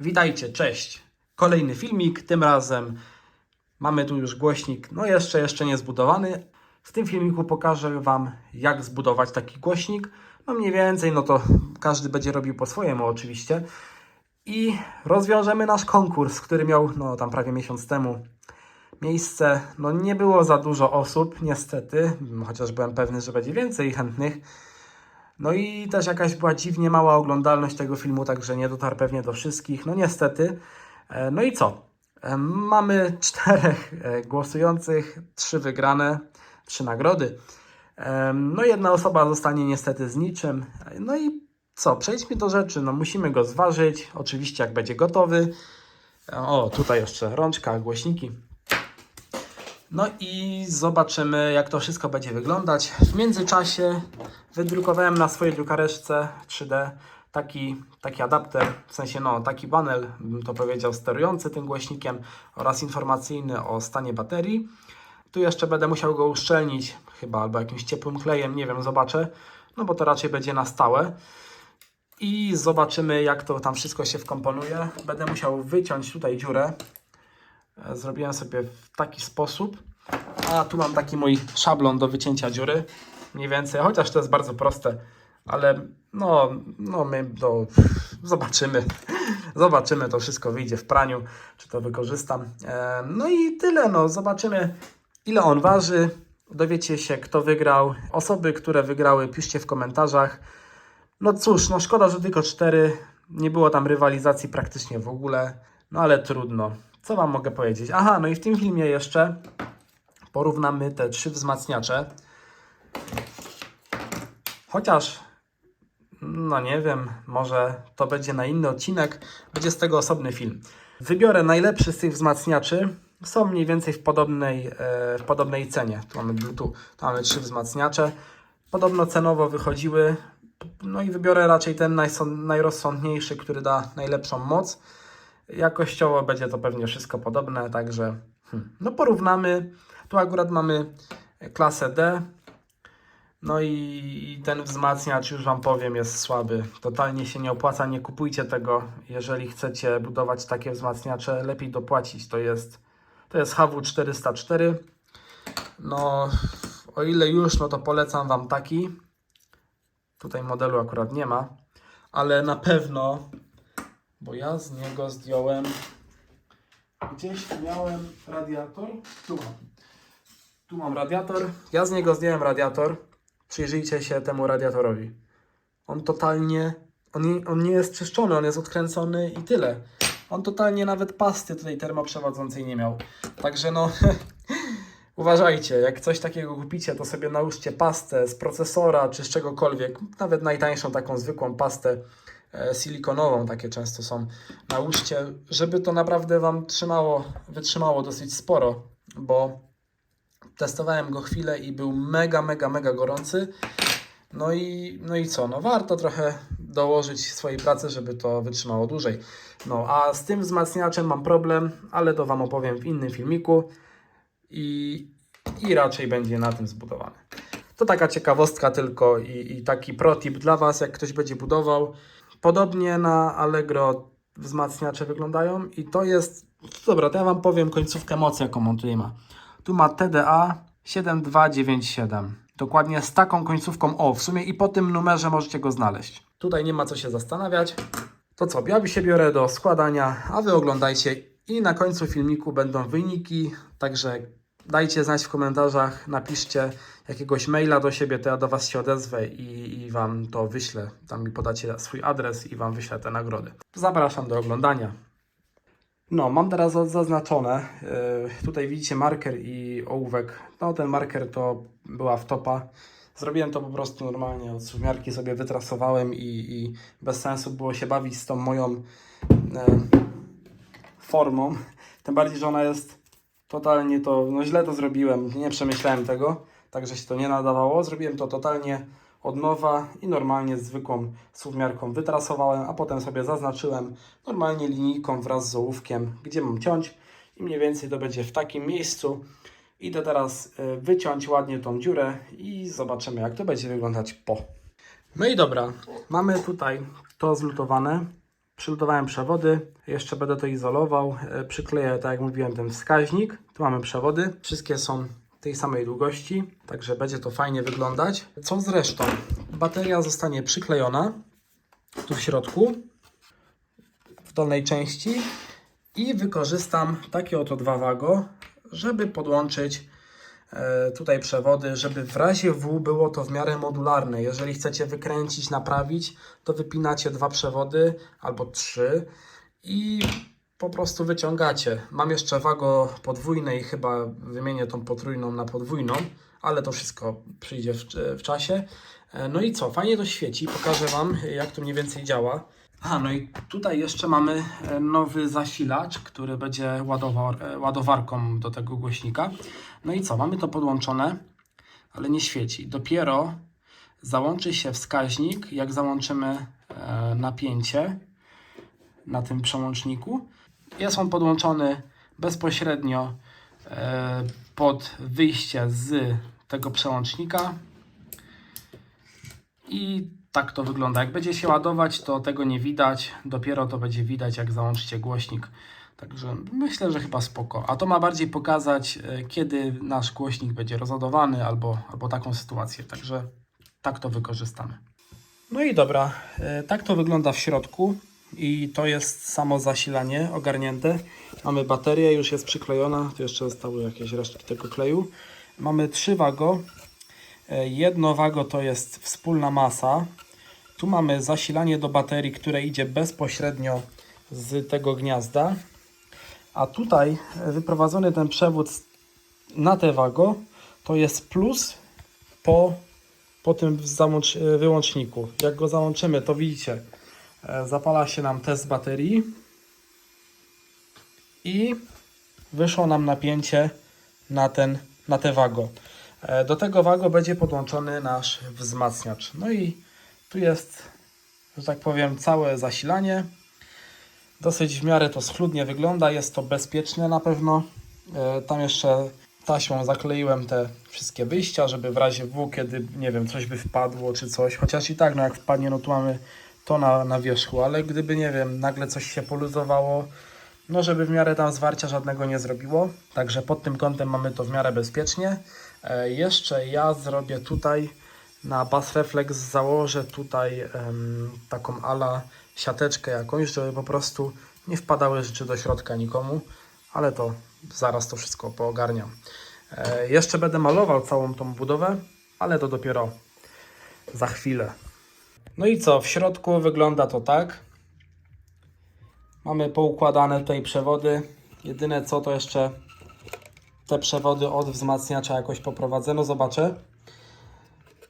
Witajcie, cześć. Kolejny filmik, tym razem mamy tu już głośnik, no jeszcze, jeszcze nie zbudowany. W tym filmiku pokażę Wam, jak zbudować taki głośnik. No mniej więcej, no to każdy będzie robił po swojemu oczywiście. I rozwiążemy nasz konkurs, który miał, no tam prawie miesiąc temu miejsce. No nie było za dużo osób, niestety, chociaż byłem pewny, że będzie więcej chętnych. No i też jakaś była dziwnie mała oglądalność tego filmu, także nie dotarł pewnie do wszystkich. No niestety. E, No i co? E, Mamy czterech e, głosujących, trzy wygrane, trzy nagrody. No jedna osoba zostanie niestety z niczym. No i co? Przejdźmy do rzeczy. No musimy go zważyć. Oczywiście jak będzie gotowy. O, tutaj jeszcze rączka, głośniki. No i zobaczymy, jak to wszystko będzie wyglądać. W międzyczasie wydrukowałem na swojej drukareczce 3D taki, taki adapter, w sensie no, taki panel, bym to powiedział, sterujący tym głośnikiem oraz informacyjny o stanie baterii. Tu jeszcze będę musiał go uszczelnić, chyba albo jakimś ciepłym klejem, nie wiem, zobaczę, no bo to raczej będzie na stałe. I zobaczymy, jak to tam wszystko się wkomponuje. Będę musiał wyciąć tutaj dziurę, Zrobiłem sobie w taki sposób. A tu mam taki mój szablon do wycięcia dziury. Mniej więcej, chociaż to jest bardzo proste, ale no, no my to zobaczymy. Zobaczymy, to wszystko wyjdzie w praniu, czy to wykorzystam. E, No i tyle, no zobaczymy ile on waży. Dowiecie się, kto wygrał. Osoby, które wygrały, piszcie w komentarzach. No cóż, no szkoda, że tylko cztery. Nie było tam rywalizacji praktycznie w ogóle. No ale trudno. Co Wam mogę powiedzieć? Aha, no i w tym filmie jeszcze porównamy te trzy wzmacniacze. Chociaż, no nie wiem, może to będzie na inny odcinek, będzie z tego osobny film. Wybiorę najlepszy z tych wzmacniaczy. Są mniej więcej w podobnej, e, w podobnej cenie. Tu mamy Bluetooth, tu mamy trzy wzmacniacze. Podobno cenowo wychodziły. No i wybiorę raczej ten najrozsądniejszy, który da najlepszą moc. Jakościowo będzie to pewnie wszystko podobne, także hmm, no porównamy. Tu akurat mamy klasę D. No i ten wzmacniacz, już Wam powiem, jest słaby. Totalnie się nie opłaca, nie kupujcie tego. Jeżeli chcecie budować takie wzmacniacze, lepiej dopłacić. To jest, to jest HW404. No, o ile już, no to polecam Wam taki. Tutaj modelu akurat nie ma, ale na pewno bo ja z niego zdjąłem. Gdzieś miałem radiator. Tu mam. Tu mam radiator. Ja z niego zdjąłem radiator. Przyjrzyjcie się temu radiatorowi. On totalnie. On nie, on nie jest czyszczony, on jest odkręcony i tyle. On totalnie nawet pasty tutaj termoprzewodzącej nie miał. Także no. Uważajcie, jak coś takiego kupicie, to sobie nałóżcie pastę z procesora czy z czegokolwiek, nawet najtańszą taką zwykłą pastę silikonową, takie często są. Nałóżcie, żeby to naprawdę Wam trzymało, wytrzymało dosyć sporo, bo testowałem go chwilę i był mega, mega, mega gorący. No i, no i co? No warto trochę dołożyć swojej pracy, żeby to wytrzymało dłużej. No a z tym wzmacniaczem mam problem, ale to Wam opowiem w innym filmiku i, i raczej będzie na tym zbudowany. To taka ciekawostka tylko i, i taki protip dla Was, jak ktoś będzie budował. Podobnie na Allegro wzmacniacze wyglądają i to jest, dobra, to ja Wam powiem końcówkę mocy, jaką on tutaj ma. Tu ma TDA 7297. Dokładnie z taką końcówką O, w sumie i po tym numerze możecie go znaleźć. Tutaj nie ma co się zastanawiać. To co, ja się biorę do składania, a Wy oglądajcie i na końcu filmiku będą wyniki, także dajcie znać w komentarzach, napiszcie jakiegoś maila do siebie, to ja do Was się odezwę i, i Wam to wyślę. Tam mi podacie swój adres i Wam wyślę te nagrody. Zapraszam do oglądania. No, mam teraz zaznaczone. Yy, tutaj widzicie marker i ołówek. No, ten marker to była wtopa. Zrobiłem to po prostu normalnie. Od sumiarki sobie wytrasowałem i, i bez sensu było się bawić z tą moją e, formą. Tym bardziej, że ona jest totalnie to, no źle to zrobiłem, nie przemyślałem tego, także się to nie nadawało. Zrobiłem to totalnie od nowa i normalnie zwykłą suwmiarką wytrasowałem, a potem sobie zaznaczyłem normalnie linijką wraz z ołówkiem, gdzie mam ciąć i mniej więcej to będzie w takim miejscu. Idę teraz e, wyciąć ładnie tą dziurę i zobaczymy jak to będzie wyglądać po. No i dobra, mamy tutaj to zlutowane. Przylutowałem przewody, jeszcze będę to izolował. E, Przykleję, tak jak mówiłem, ten wskaźnik. Tu mamy przewody, wszystkie są tej samej długości, także będzie to fajnie wyglądać. Co z resztą? Bateria zostanie przyklejona tu w środku, w dolnej części i wykorzystam takie oto dwa wago, żeby podłączyć tutaj przewody, żeby w razie W było to w miarę modularne. Jeżeli chcecie wykręcić, naprawić, to wypinacie dwa przewody albo trzy i po prostu wyciągacie. Mam jeszcze wago podwójne i chyba wymienię tą potrójną na podwójną, ale to wszystko przyjdzie w, w czasie. E, No i co, fajnie to świeci, pokażę Wam jak to mniej więcej działa. A, no i tutaj jeszcze mamy e, nowy zasilacz, który będzie ładował, e, ładowarką do tego głośnika. No i co, mamy to podłączone, ale nie świeci. Dopiero załączy się wskaźnik, jak załączymy e, napięcie na tym przełączniku. Jest on podłączony bezpośrednio pod wyjście z tego przełącznika i tak to wygląda. Jak będzie się ładować, to tego nie widać. Dopiero to będzie widać, jak załączycie głośnik. Także myślę, że chyba spoko. A to ma bardziej pokazać, e, kiedy nasz głośnik będzie rozładowany albo, albo taką sytuację. Także tak to wykorzystamy. No i dobra, e, tak to wygląda w środku. I to jest samo zasilanie ogarnięte. Mamy baterię, już jest przyklejona. Tu jeszcze zostały jakieś resztki tego kleju. Mamy trzy wago. E, Jedno wago to jest wspólna masa. Tu mamy zasilanie do baterii, które idzie bezpośrednio z tego gniazda. A tutaj e, wyprowadzony ten przewód na te wago to jest plus po, po tym e, wyłączniku. Jak go załączymy, to widzicie, zapala się nam test baterii i wyszło nam napięcie na, ten, na te wago. E, Do tego wago będzie podłączony nasz wzmacniacz. No i tu jest, że tak powiem, całe zasilanie. Dosyć w miarę to schludnie wygląda, jest to bezpieczne na pewno. E, Tam jeszcze taśmą zakleiłem te wszystkie wyjścia, żeby w razie W, kiedy nie wiem, coś by wpadło czy coś, chociaż i tak, no jak wpadnie, no tu mamy to na, na wierzchu, ale gdyby, nie wiem, nagle coś się poluzowało, no żeby w miarę tam zwarcia żadnego nie zrobiło. Także pod tym kątem mamy to w miarę bezpiecznie. E, jeszcze ja zrobię tutaj na Bass Reflex założę tutaj em, taką ala siateczkę jakąś, żeby po prostu nie wpadały rzeczy do środka nikomu, ale to zaraz to wszystko poogarniam. E, jeszcze będę malował całą tą budowę, ale to dopiero za chwilę. No i co, w środku wygląda to tak. Mamy poukładane tutaj przewody. Jedyne co to jeszcze te przewody od wzmacniacza jakoś poprowadzę, no zobaczę.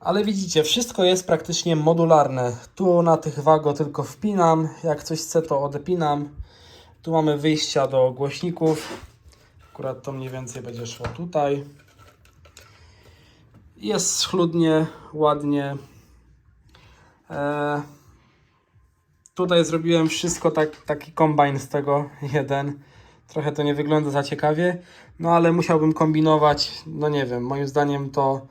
Ale widzicie, wszystko jest praktycznie modularne. Tu na tych wago tylko wpinam, jak coś chcę to odpinam. Tu mamy wyjścia do głośników. Akurat to mniej więcej będzie szło tutaj. Jest schludnie, ładnie. Eee, tutaj zrobiłem wszystko, tak, taki kombajn z tego jeden. Trochę to nie wygląda za ciekawie, no ale musiałbym kombinować. No nie wiem, moim zdaniem to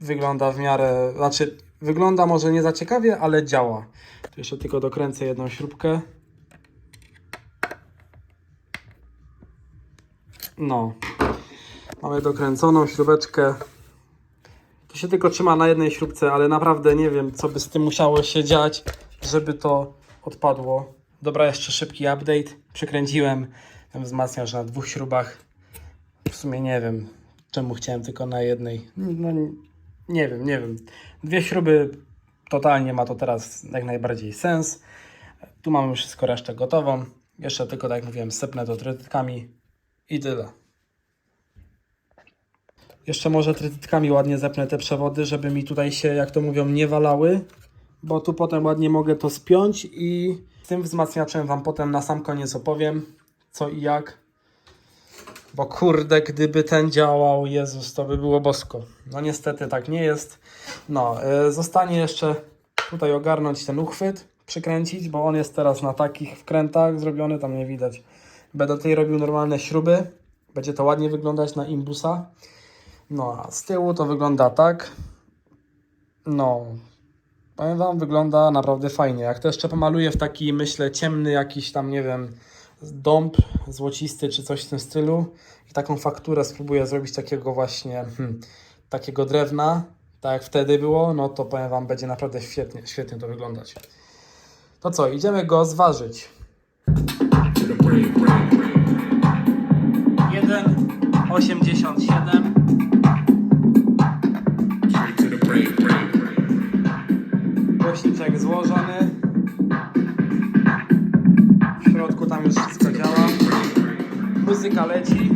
wygląda w miarę, znaczy wygląda może nie za ciekawie, ale działa. Tu jeszcze tylko dokręcę jedną śrubkę. No. Mamy dokręconą śrubeczkę. To się tylko trzyma na jednej śrubce, ale naprawdę nie wiem, co by z tym musiało się dziać, żeby to odpadło. Dobra, jeszcze szybki update. Przykręciłem ten wzmacniacz na dwóch śrubach. W sumie nie wiem, czemu chciałem tylko na jednej. No, nie wiem, nie wiem. Dwie śruby, totalnie ma to teraz jak najbardziej sens. Tu mamy wszystko resztę gotową. Jeszcze tylko, tak jak mówiłem, sypnę to trytytkami i tyle. Jeszcze może trytytkami ładnie zepnę te przewody, żeby mi tutaj się, jak to mówią, nie walały. Bo tu potem ładnie mogę to spiąć i z tym wzmacniaczem Wam potem na sam koniec opowiem co i jak. Bo kurde, gdyby ten działał, Jezus, to by było bosko. No niestety tak nie jest. No, y, zostanie jeszcze tutaj ogarnąć ten uchwyt, przykręcić, bo on jest teraz na takich wkrętach zrobiony, tam nie widać. Będę tutaj robił normalne śruby. Będzie to ładnie wyglądać na imbusa. No, a z tyłu to wygląda tak. No, Powiem Wam, wygląda naprawdę fajnie. Jak to jeszcze pomaluję w taki, myślę, ciemny jakiś tam, nie wiem, dąb złocisty czy coś w tym stylu i taką fakturę spróbuję zrobić takiego właśnie, hmm, takiego drewna, tak jak wtedy było, no to powiem Wam, będzie naprawdę świetnie, świetnie to wyglądać. To co, idziemy go zważyć. 1,87 Głośniczek złożony. W środku tam już wszystko działa. Muzyka leci.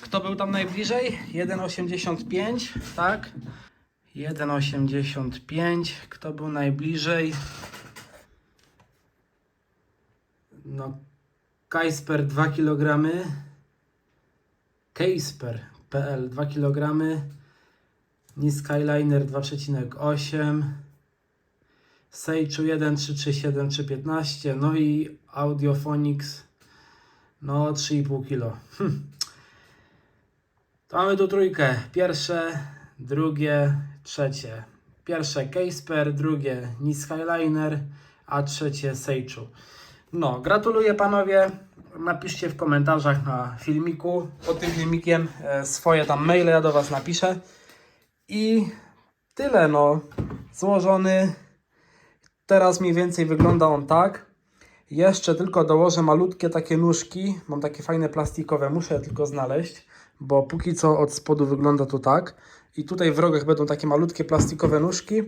Kto był tam najbliżej? 1,85, tak? 1,85. Kto był najbliżej? No, Kajsper 2 kg. Kejsper.pl 2 kg. Niskyliner 2,8. Seichu 1 337 315. No i Audiophonics no 3,5 kg. Hm. To mamy tu trójkę. Pierwsze, drugie, trzecie. Pierwsze Casper, drugie Niskyliner, a trzecie Seichu. No, gratuluję panowie. Napiszcie w komentarzach na filmiku, pod tym filmikiem e, swoje tam maile, ja do was napiszę. I tyle no. Złożony. Teraz mniej więcej wygląda on tak. Jeszcze tylko dołożę malutkie takie nóżki. Mam takie fajne plastikowe, muszę je tylko znaleźć, bo póki co od spodu wygląda to tak. I tutaj w rogach będą takie malutkie plastikowe nóżki.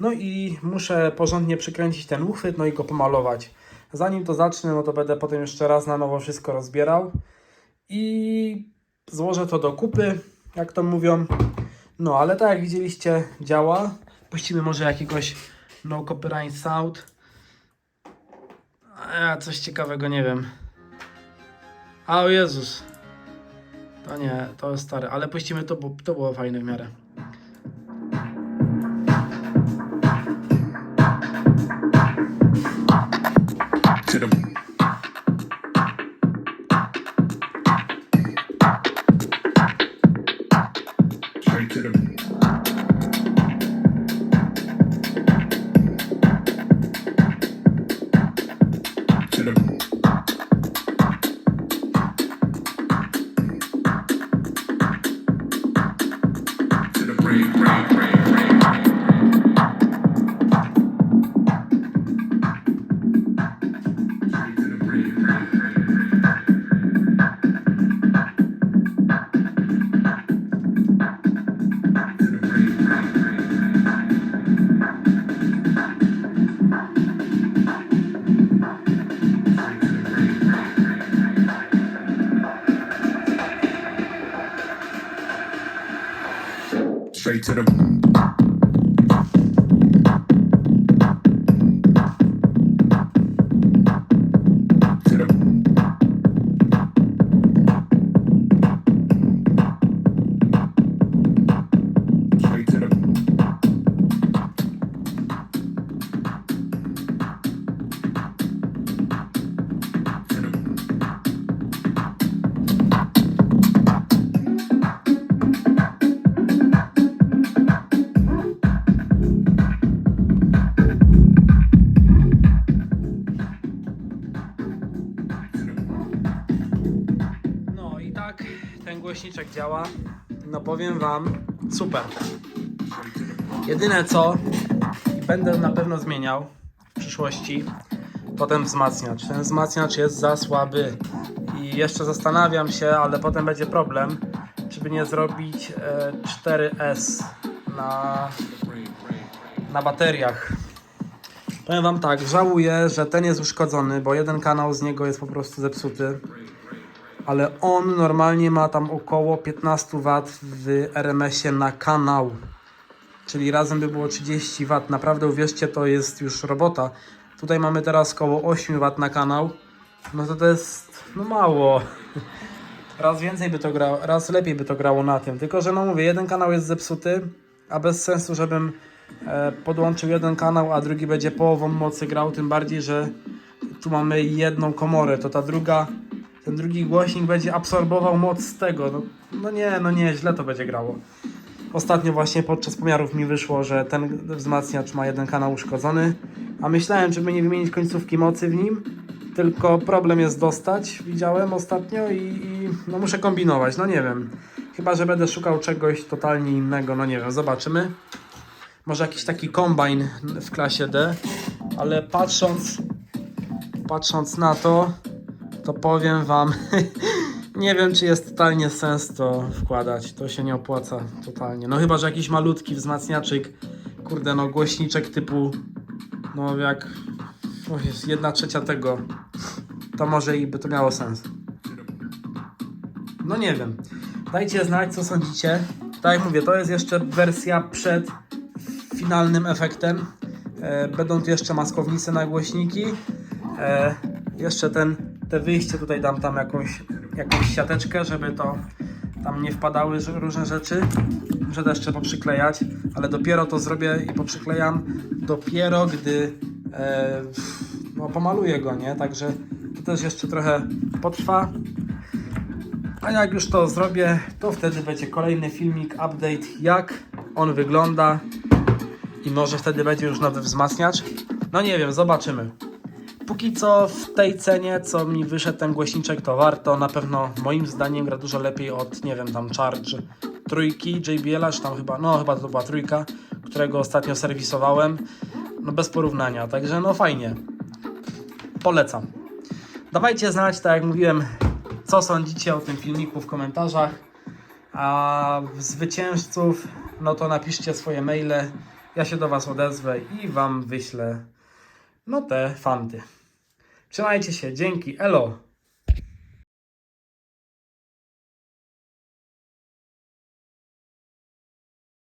No i muszę porządnie przykręcić ten uchwyt, no i go pomalować. Zanim to zacznę, no to będę potem jeszcze raz na nowo wszystko rozbierał i złożę to do kupy, jak to mówią. No, ale tak jak widzieliście, działa. Puścimy może jakiegoś no copyright sound. A, coś ciekawego, nie wiem. A, o Jezus. To nie, to jest stare, ale puścimy to, bo to było fajne w miarę. To the straight to the to the Straight to the głośniczek działa. No powiem wam, super. Jedyne co będę na pewno zmieniał w przyszłości, to ten wzmacniacz. Ten wzmacniacz jest za słaby i jeszcze zastanawiam się, ale potem będzie problem, żeby nie zrobić e, 4S na, na bateriach. Powiem wam tak, żałuję, że ten jest uszkodzony, bo jeden kanał z niego jest po prostu zepsuty ale on normalnie ma tam około 15 W w RMS-ie na kanał. Czyli razem by było 30 W. Naprawdę uwierzcie, to jest już robota. Tutaj mamy teraz około 8 W na kanał. No to to jest no mało. Raz więcej by to grało, raz lepiej by to grało na tym. Tylko, że no mówię, jeden kanał jest zepsuty, a bez sensu, żebym e, podłączył jeden kanał, a drugi będzie połową mocy grał, tym bardziej, że tu mamy jedną komorę, to ta druga, ten drugi głośnik będzie absorbował moc z tego. No, no nie, no nie, źle to będzie grało. Ostatnio właśnie podczas pomiarów mi wyszło, że ten wzmacniacz ma jeden kanał uszkodzony, a myślałem, żeby nie wymienić końcówki mocy w nim, tylko problem jest dostać, widziałem ostatnio i, i no muszę kombinować, no nie wiem. Chyba, że będę szukał czegoś totalnie innego, no nie wiem, zobaczymy. Może jakiś taki kombajn w klasie D, ale patrząc, patrząc na to, to powiem Wam, nie wiem, czy jest totalnie sens to wkładać. To się nie opłaca totalnie. No chyba, że jakiś malutki wzmacniaczyk, kurde, no głośniczek typu, no jak o, jest jedna trzecia tego, to może i by to miało sens. No nie wiem. Dajcie znać, co sądzicie. Tak jak mówię, to jest jeszcze wersja przed finalnym efektem. E, będą tu jeszcze maskownice na głośniki. E, jeszcze ten, te wyjście tutaj dam tam jakąś, jakąś siateczkę, żeby to tam nie wpadały różne rzeczy. Muszę to jeszcze poprzyklejać, ale dopiero to zrobię i poprzyklejam dopiero gdy e, no, pomaluję go, nie? Także to też jeszcze trochę potrwa. A jak już to zrobię, to wtedy będzie kolejny filmik, update, jak on wygląda i może wtedy będzie już nowy wzmacniacz. No nie wiem, zobaczymy. Póki co w tej cenie, co mi wyszedł ten głośniczek, to warto. Na pewno moim zdaniem gra dużo lepiej od, nie wiem, tam Charge trójki JBL-a, czy tam chyba, no chyba to była trójka, którego ostatnio serwisowałem. No bez porównania, także no fajnie. Polecam. Dawajcie znać, tak jak mówiłem, co sądzicie o tym filmiku w komentarzach. A zwycięzców, no to napiszcie swoje maile. Ja się do Was odezwę i Wam wyślę no te fanty. Trzymajcie się, dzięki, elo!